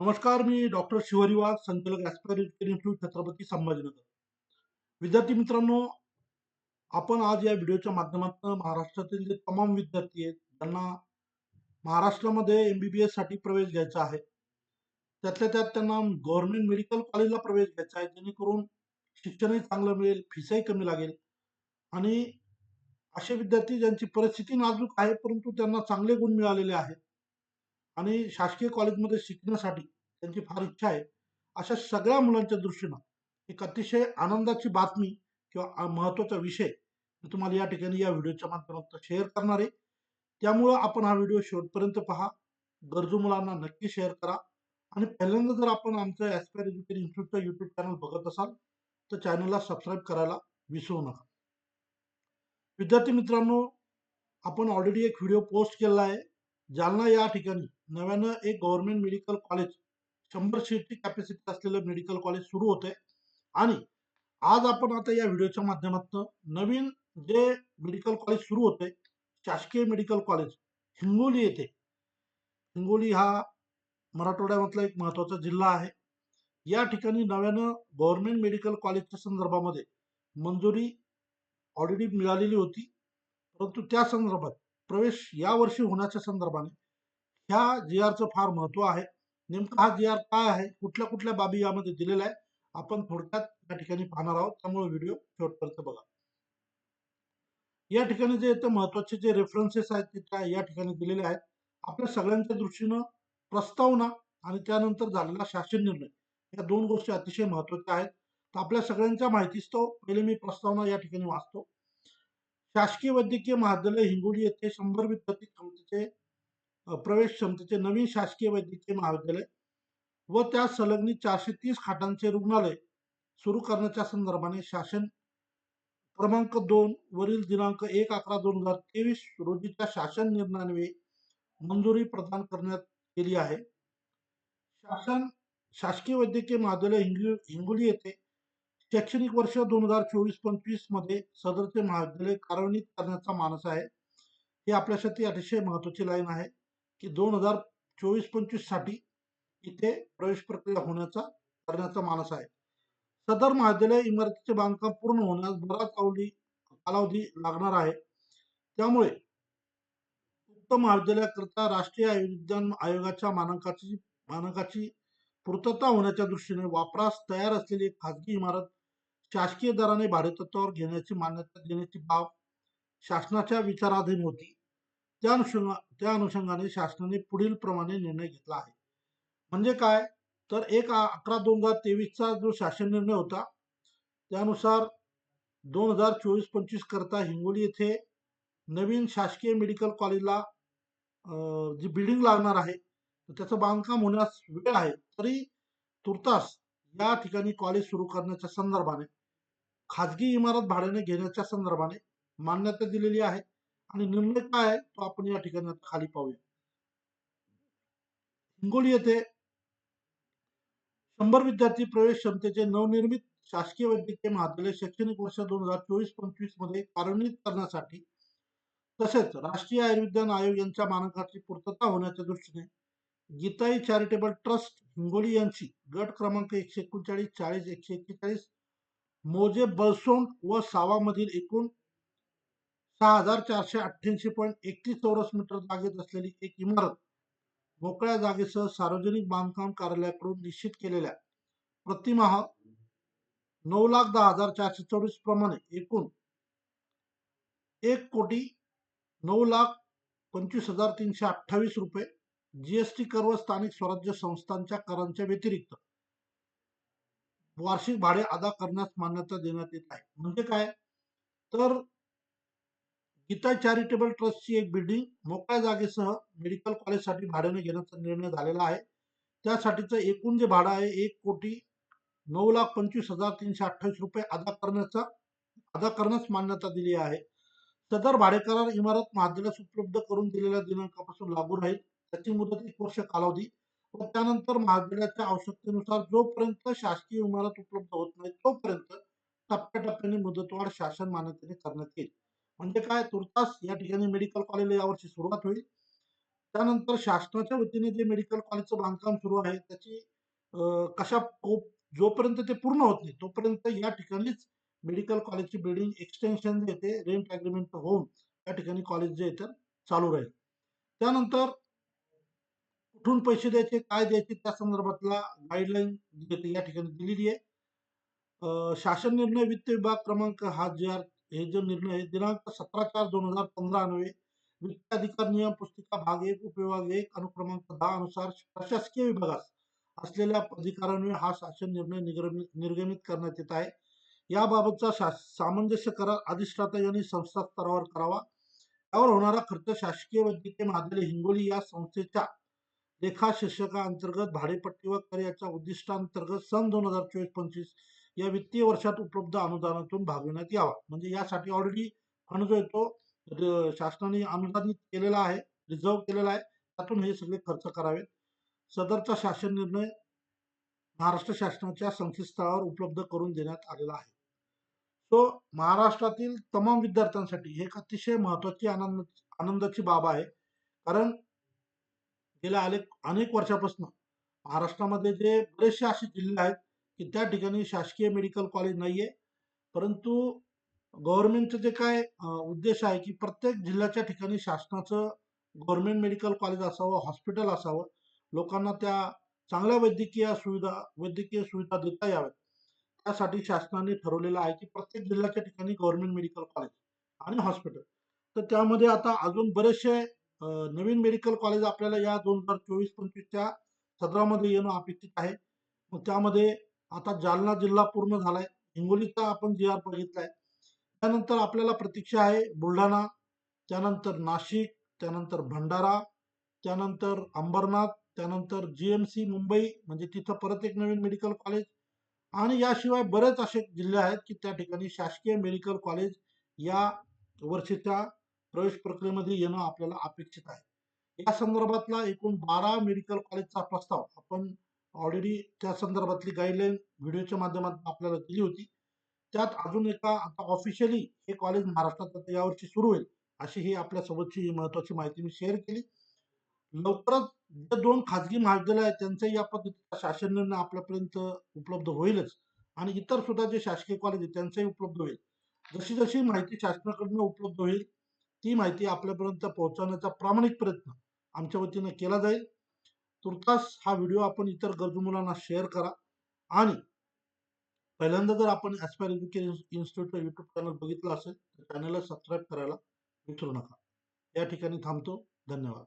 नमस्कार मी डॉक्टर शिवरिवाग संचालक ॲस्पायर इन्स्टिट्यूट छत्रपती संभाजीनगर. विद्यार्थी मित्रांनो आपण आज या व्हिडिओच्या माध्यमातून महाराष्ट्रातील जे तमाम विद्यार्थी आहेत ज्यांना महाराष्ट्रामध्ये एम बी बी एससाठी प्रवेश घ्यायचा आहे त्यातल्या त्यात त्यांना गव्हर्नमेंट मेडिकल कॉलेजला प्रवेश घ्यायचा आहे जेणेकरून शिक्षणही चांगलं मिळेल फीसही कमी लागेल. आणि असे विद्यार्थी ज्यांची परिस्थिती नाजूक आहे परंतु त्यांना चांगले गुण मिळालेले आहेत आणि शासकीय कॉलेजमध्ये शिकण्यासाठी त्यांची फार इच्छा आहे. अशा सगळ्या मुलांच्या दृष्टीनं एक अतिशय आनंदाची बातमी किंवा महत्त्वाचा विषय मी तुम्हाला या ठिकाणी या व्हिडिओच्या माध्यमातून शेअर करणार आहे. त्यामुळं आपण हा व्हिडिओ शेवटपर्यंत पहा. गरजू मुलांना नक्की शेअर करा. आणि पहिल्यांदा जर आपण आमचं ॲस्पायर एज्युकेशन इन्स्टिट्यूटचं यूट्यूब चॅनल बघत असाल तर चॅनलला सबस्क्राईब करायला विसरू नका. विद्यार्थी मित्रांनो आपण ऑलरेडी एक व्हिडिओ पोस्ट केला आहे. जालना या ठिकाणी नव्यानं एक गव्हर्नमेंट मेडिकल कॉलेज शंभर सीटची कॅपॅसिटी असलेलं मेडिकल कॉलेज सुरू होत आहे आणि आज आपण आता या व्हिडिओच्या माध्यमातून नवीन जे मेडिकल कॉलेज सुरू होते शासकीय मेडिकल कॉलेज हिंगोली येथे. हिंगोली हा मराठवाड्यामधला एक महत्त्वाचा जिल्हा आहे. या ठिकाणी नव्यानं गव्हर्नमेंट मेडिकल कॉलेजच्या संदर्भामध्ये मंजुरी ऑलरेडी मिळालेली होती. परंतु त्या संदर्भात प्रवेश यावर्षी होण्याच्या संदर्भाने. ह्या जी आरचं फार महत्त्व आहे. नेमका हा जी आर काय आहे? कुठल्या कुठल्या बाबी यामध्ये दिलेला आहे आपण थोडक्यात या ठिकाणी पाहणार आहोत. त्यामुळे व्हिडिओ शेवटपर्यंत बघा. या ठिकाणी जे येतं महत्त्वाचे जे रेफरन्सेस आहेत ते त्या या ठिकाणी दिलेले आहेत. आपल्या सगळ्यांच्या दृष्टीनं प्रस्तावना आणि त्यानंतर झालेला शासन निर्णय या दोन गोष्टी अतिशय महत्त्वाच्या आहेत. तर आपल्या सगळ्यांच्या माहितीस्तव पहिले मी प्रस्तावना या ठिकाणी वाचतो. शासकीय वैद्यकीय महाविद्यालय हिंगोली येथे शंभर विद्यार्थी क्षमतेचे प्रवेश क्षमतेचे नवीन शासकीय वैद्यकीय महाविद्यालय व त्या संलग्नित चारशे तीस खाटांचे रुग्णालय सुरू करण्याच्या संदर्भाने शासन क्रमांक दोन वरील दिनांक एक अकरा दोन हजार तेवीस रोजीच्या शासन निर्णयान्वये मंजुरी प्रदान करण्यात केली आहे. शासन शासकीय वैद्यकीय महाविद्यालय हिंगोली येथे शैक्षणिक वर्ष दोन हजार चोवीस पंचवीसमध्ये सदरचे महाविद्यालय कार्यान्वित करण्याचा मानस आहे. हे आपल्यासाठी अतिशय महत्वाची लाईन आहे की दोन हजार चोवीस पंचवीससाठी इथे प्रवेश प्रक्रिया होण्याचा करण्याचा मानस आहे. सदर महाविद्यालय इमारतीचे बांधकाम पूर्ण होण्यास बराच अवधी कालावधी लागणार आहे. त्यामुळे उक्त महाविद्यालयाकरिता राष्ट्रीय आयुर्विज्ञान आयोगाच्या मानकाची मानकाची पूर्तता होण्याच्या दृष्टीने वापरास तयार असलेली खाजगी इमारत शासकीय दराने भाडेतत्वावर घेण्याची मान्यता देण्याची बाब शासनाच्या विचाराधीन होती. त्या अनुषंगा त्या अनुषंगाने शासनाने पुढील प्रमाणे निर्णय घेतला आहे. म्हणजे काय? तर एक अकरा दोन हजार तेवीसचा जो शासन निर्णय होता त्यानुसार दोन हजार चोवीस पंचवीस करता हिंगोली येथे नवीन शासकीय मेडिकल कॉलेजला जी बिल्डिंग लागणार आहे तर त्याचं बांधकाम होण्यास वेळ आहे. तरी तुर्तास या ठिकाणी कॉलेज सुरू करण्याच्या संदर्भाने खाजगी इमारत भाड्याने घेण्याच्या संदर्भाने मान्यता दिलेली आहे. आणि निर्णय काय आहे तो आपण या ठिकाणी खाली पाहूया. हिंगोली येथे शंभर विद्यार्थी प्रवेश क्षमतेचे नवनिर्मित शासकीय वैद्यकीय महाविद्यालय शैक्षणिक वर्ष दोन हजार चोवीस पंचवीसमध्ये कार्यान्वित करण्यासाठी तसेच राष्ट्रीय आयुर्विज्ञान आयोग यांच्या मानकाची पूर्तता होण्याच्या दृष्टीने गीताई चॅरिटेबल ट्रस्ट हिंगोली यांची गट क्रमांक एकशे एकोणचाळीस चाळीस एकशे एक्केचाळीस मोजे बलसोंड व सावामधील एकूण सहा हजार चारशे अठ्ठ्याऐंशी पॉईंट एकतीस चौरस मीटर जागेत असलेली एक इमारत मोकळ्या जागेसह सार्वजनिक बांधकाम कार्यालयाकडून निश्चित केलेल्या प्रतिमाह नऊ लाख दहा हजार चारशे चोवीस प्रमाणे एकूण एक कोटी नऊ लाख पंचवीस हजार तीनशे अठ्ठावीस रुपये जीएसटी कर व स्थानिक स्वराज्य संस्थांच्या करांच्या व्यतिरिक्त वार्षिक भाडे अदा करण्यास मान्यता देण्यात येत आहे. म्हणजे काय? तर गीता चॅरिटेबल ट्रस्टची एक बिल्डिंग मोकळ्या जागेसह मेडिकल कॉलेजसाठी भाड्याने घेण्याचा निर्णय झालेला आहे. त्यासाठीचं एकूण जे भाडं आहे एक कोटी नऊ लाख पंचवीस हजार तीनशे अठ्ठावीस रुपये अदा करण्याचा अदा करण्यास मान्यता दिली आहे. सदर भाडेकरार इमारत महाविद्यालयास उपलब्ध करून दिलेल्या दिनांकापासून लागू राहील. त्याची मुदत एक वर्ष कालावधी त्यानंतर महागड्याच्या आवश्यकतेनुसार जोपर्यंत शासकीय इमारत उपलब्ध होत नाही तोपर्यंत टप्प्याटप्प्याने मुदतवाढ शासन मान्यतेने करण्यात येईल. म्हणजे काय? तुर्तास या ठिकाणी मेडिकल कॉलेजला यावर्षी सुरुवात होईल. त्यानंतर शासनाच्या वतीने जे मेडिकल कॉलेजचं बांधकाम सुरू आहे त्याची कशा जोपर्यंत ते पूर्ण होत नाही तोपर्यंत या ठिकाणीच मेडिकल कॉलेजची बिल्डिंग एक्सटेन्शन जे येते रेंट अग्रीमेंट होऊन या ठिकाणी कॉलेज जे येतं चालू राहील. त्यानंतर कुठून पैसे द्यायचे काय द्यायचे त्या संदर्भातला गाईडलाईन या ठिकाणी दिलेली आहे. शासन निर्णय वित्त विभाग क्रमांक हा जे हे जो निर्णय दिनांक सतरा चार दोन हजार पंधरा अन्वे वित्त अधिकार नियम पुस्तिका भाग एक उपविभाग एक अनुक्रमांक दहा अनुसार प्रशासकीय विभागास असलेल्या अधिकारांवर हा शासन निर्णय निर्गमित करण्यात येत आहे. याबाबतचा शास सामंजस्य करार अधिष्ठाता यांनी संस्था स्तरावर करावा. त्यावर होणारा खर्च शासकीय वैद्यकीय महाविद्यालय हिंगोली या संस्थेच्या लेखा शीर्षकाअंतर्गत भाडेपट्टी व कर याच्या उद्दिष्टांतर्गत सन दोन हजार चोवीस पंचवीस या वित्तीय वर्षात उपलब्ध अनुदानातून भागविण्यात यावा. म्हणजे यासाठी ऑलरेडी फंड जो आहे तो शासनाने अनुदानित केलेला आहे रिझर्व केलेला आहे. त्यातून हे सगळे खर्च करावेत. सदरचा शासन निर्णय महाराष्ट्र शासनाच्या संकेतस्थळावर उपलब्ध करून देण्यात आलेला आहे. सो महाराष्ट्रातील तमाम विद्यार्थ्यांसाठी हे एक अतिशय महत्वाची आनंद आनंदाची बाब आहे. कारण गेल्या अनेक अनेक वर्षापासून. महाराष्ट्रामध्ये जे बरेचसे असे जिल्हे आहेत की त्या ठिकाणी शासकीय मेडिकल कॉलेज नाहीये. परंतु गव्हर्नमेंटचं जे काय उद्देश आहे की प्रत्येक जिल्ह्याच्या ठिकाणी शासनाचं गव्हर्नमेंट मेडिकल कॉलेज असावं हॉस्पिटल असावं लोकांना त्या चांगल्या वैद्यकीय सुविधा वैद्यकीय सुविधा देता याव्यात. त्यासाठी शासनाने ठरवलेलं आहे की प्रत्येक जिल्ह्याच्या ठिकाणी गव्हर्नमेंट मेडिकल कॉलेज आणि हॉस्पिटल तर त्यामध्ये आता अजून बरेचसे नवीन मेडिकल कॉलेज आपल्याला या दोन हजार चोवीस पंचवीसच्या सत्रामध्ये येणं अपेक्षित आहे. मग त्यामध्ये आता जालना जिल्हा पूर्ण झालाय. हिंगोलीचा आपण जी आर बघितलाय. त्यानंतर आपल्याला प्रतीक्षा आहे बुलढाणा त्यानंतर नाशिक त्यानंतर भंडारा त्यानंतर अंबरनाथ त्यानंतर जी एम सी मुंबई म्हणजे तिथं परत एक नवीन मेडिकल कॉलेज आणि याशिवाय बरेच असे जिल्हे आहेत की त्या ठिकाणी शासकीय मेडिकल कॉलेज या वर्षीच्या प्रवेश प्रक्रियेमध्ये येणं आपल्याला अपेक्षित आहे. या संदर्भातला एकूण बारा मेडिकल कॉलेजचा प्रस्ताव आपण ऑलरेडी त्या संदर्भातली गाईडलाईन व्हिडिओच्या माध्यमातून आपल्याला दिली होती. त्यात अजून एका आता ऑफिशियली हे कॉलेज महाराष्ट्रात यावर्षी सुरू होईल अशी ही आपल्यासोबतची महत्वाची माहिती मी शेअर केली. लवकरच जे दोन खाजगी महाविद्यालय आहेत त्यांचाही या पद्धतीचा शासन निर्णय आपल्यापर्यंत उपलब्ध होईलच. आणि इतर सुद्धा जे शासकीय कॉलेज आहेत त्यांचाही उपलब्ध होईल. जशी जशी माहिती शासनाकडून उपलब्ध होईल ती माहिती आपल्यापर्यंत पोहोचवण्याचा प्रामाणिक प्रयत्न आमच्या वतीनं केला जाईल. तुर्तास हा व्हिडिओ आपण इतर गरजू मुलांना शेअर करा आणि पहिल्यांदा जर आपण ॲस्पायर एज्युकेशन इन्स्टिट्यूटचा युट्यूब चॅनल बघितलं असेल तर चॅनलला सबस्क्राईब करायला विसरू नका. या ठिकाणी थांबतो. धन्यवाद.